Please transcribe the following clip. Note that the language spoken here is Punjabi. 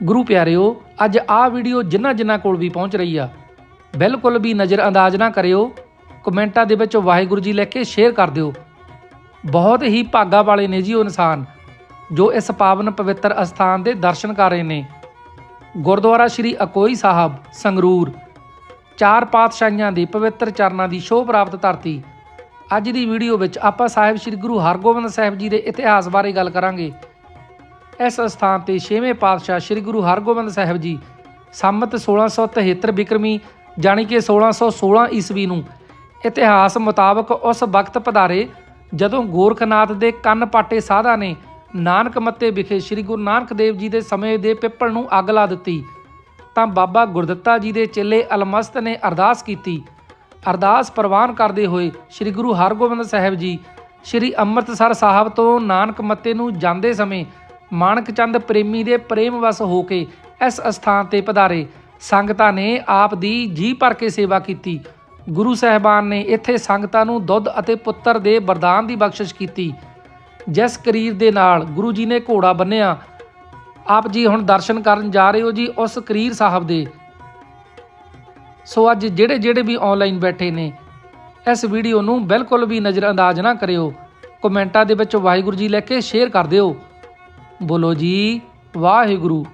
ਗੁਰੂ ਪਿਆਰਿਓ, ਅੱਜ ਆਹ ਵੀਡੀਓ ਜਿਨ੍ਹਾਂ ਜਿਨ੍ਹਾਂ ਕੋਲ ਵੀ ਪਹੁੰਚ ਰਹੀ ਆ, ਬਿਲਕੁਲ ਵੀ ਨਜ਼ਰ ਅੰਦਾਜ਼ ਨਾ ਕਰਿਓ, ਕਮੈਂਟਾਂ ਦੇ ਵਿੱਚ ਵਾਹਿਗੁਰੂ ਜੀ ਲੈ ਕੇ ਸ਼ੇਅਰ ਕਰ ਦਿਓ। ਬਹੁਤ ਹੀ ਭਾਗਾ ਵਾਲੇ ਨੇ ਜੀ ਉਹ ਇਨਸਾਨ, ਜੋ ਇਸ ਪਾਵਨ ਪਵਿੱਤਰ ਅਸਥਾਨ ਦੇ ਦਰਸ਼ਨ ਕਰ ਰਹੇ ਨੇ। ਗੁਰਦੁਆਰਾ ਸ਼੍ਰੀ ਅਕੋਈ ਸਾਹਿਬ, ਸੰਗਰੂਰ, ਚਾਰ ਪਾਤਸ਼ਾਹੀਆਂ ਦੇ ਪਵਿੱਤਰ ਚਰਨਾਂ ਦੀ ਸ਼ੋਭ ਪ੍ਰਾਪਤ ਧਰਤੀ। ਅੱਜ ਦੀ ਵੀਡੀਓ ਵਿੱਚ ਆਪਾਂ ਸਾਹਿਬ ਸ੍ਰੀ ਗੁਰੂ ਹਰਗੋਬਿੰਦ ਸਾਹਿਬ ਜੀ ਦੇ ਇਤਿਹਾਸ ਬਾਰੇ ਗੱਲ ਕਰਾਂਗੇ। ਇਸ ਸਥਾਨ ਤੇ 6ਵੇਂ ਪਾਤਸ਼ਾਹ ਸ੍ਰੀ ਗੁਰੂ ਹਰਗੋਬਿੰਦ ਸਾਹਿਬ ਜੀ, ਸੰਮਤ 1673 ਬਿਕਰਮੀ, ਜਾਣੀ ਕਿ 1616 ਈਸਵੀ ਨੂੰ ਇਤਿਹਾਸ ਮੁਤਾਬਕ ਉਸ ਵਕਤ ਪਧਾਰੇ ਜਦੋਂ ਗੋਰਖਨਾਥ ਦੇ ਕੰਨ ਪਾਟੇ ਸਾਧਾ ਨੇ ਨਾਨਕ ਮੱਤੇ ਵਿਖੇ ਸ੍ਰੀ ਗੁਰੂ ਨਾਨਕ ਦੇਵ ਜੀ ਦੇ ਸਮੇਂ ਦੇ ਪਿੱਪਲ ਨੂੰ ਅੱਗ ਲਾ ਦਿੱਤੀ, ਤਾਂ ਬਾਬਾ ਗੁਰਦਿੱਤਾ ਜੀ ਦੇ ਚੇਲੇ ਅਲਮਸਤ ਨੇ ਅਰਦਾਸ ਕੀਤੀ। ਅਰਦਾਸ ਪ੍ਰਵਾਨ ਕਰਦੇ ਹੋਏ ਸ੍ਰੀ ਗੁਰੂ ਹਰਗੋਬਿੰਦ ਸਾਹਿਬ ਜੀ, ਸ੍ਰੀ ਅੰਮ੍ਰਿਤਸਰ ਸਾਹਿਬ ਤੋਂ ਨਾਨਕ ਮੱਤੇ ਨੂੰ ਜਾਂਦੇ ਸਮੇਂ ਮਾਣਕ ਚੰਦ ਪ੍ਰੇਮੀ ਦੇ ਪ੍ਰੇਮ ਵਸ ਹੋ ਕੇ ਇਸ ਅਸਥਾਨ ਤੇ ਪਧਾਰੇ। ਸੰਗਤਾਂ ਨੇ ਆਪ ਦੀ ਜੀ ਭਰ ਕੇ ਸੇਵਾ ਕੀਤੀ। ਗੁਰੂ ਸਾਹਿਬਾਨ ਨੇ ਇੱਥੇ ਸੰਗਤਾਂ ਨੂੰ ਦੁੱਧ ਅਤੇ ਪੁੱਤਰ ਦੇ ਵਰਦਾਨ ਦੀ ਬਖਸ਼ਿਸ਼ ਕੀਤੀ। ਜਿਸ ਕਰੀਰ ਦੇ ਨਾਲ ਗੁਰੂ ਜੀ ਨੇ ਘੋੜਾ ਬੰਨਿਆ। ਆਪ ਜੀ ਹੁਣ ਦਰਸ਼ਨ ਕਰਨ ਜਾ ਰਹੇ ਹੋ ਜੀ ਉਸ ਕਰੀਰ ਸਾਹਿਬ ਦੇ। ਸੋ ਅੱਜ ਜਿਹੜੇ ਜਿਹੜੇ ਵੀ ਆਨਲਾਈਨ ਬੈਠੇ ਨੇ, ਇਸ ਵੀਡੀਓ ਨੂੰ ਬਿਲਕੁਲ ਵੀ ਨਜ਼ਰਅੰਦਾਜ਼ ਨਾ ਕਰਿਓ। ਕਮੈਂਟਾਂ ਦੇ ਵਿੱਚ ਵਾਹਿਗੁਰੂ ਜੀ ਲੈ ਕੇ ਸ਼ੇਅਰ ਕਰ ਦਿਓ। ਬੋਲੋ ਜੀ ਵਾਹਿਗੁਰੂ।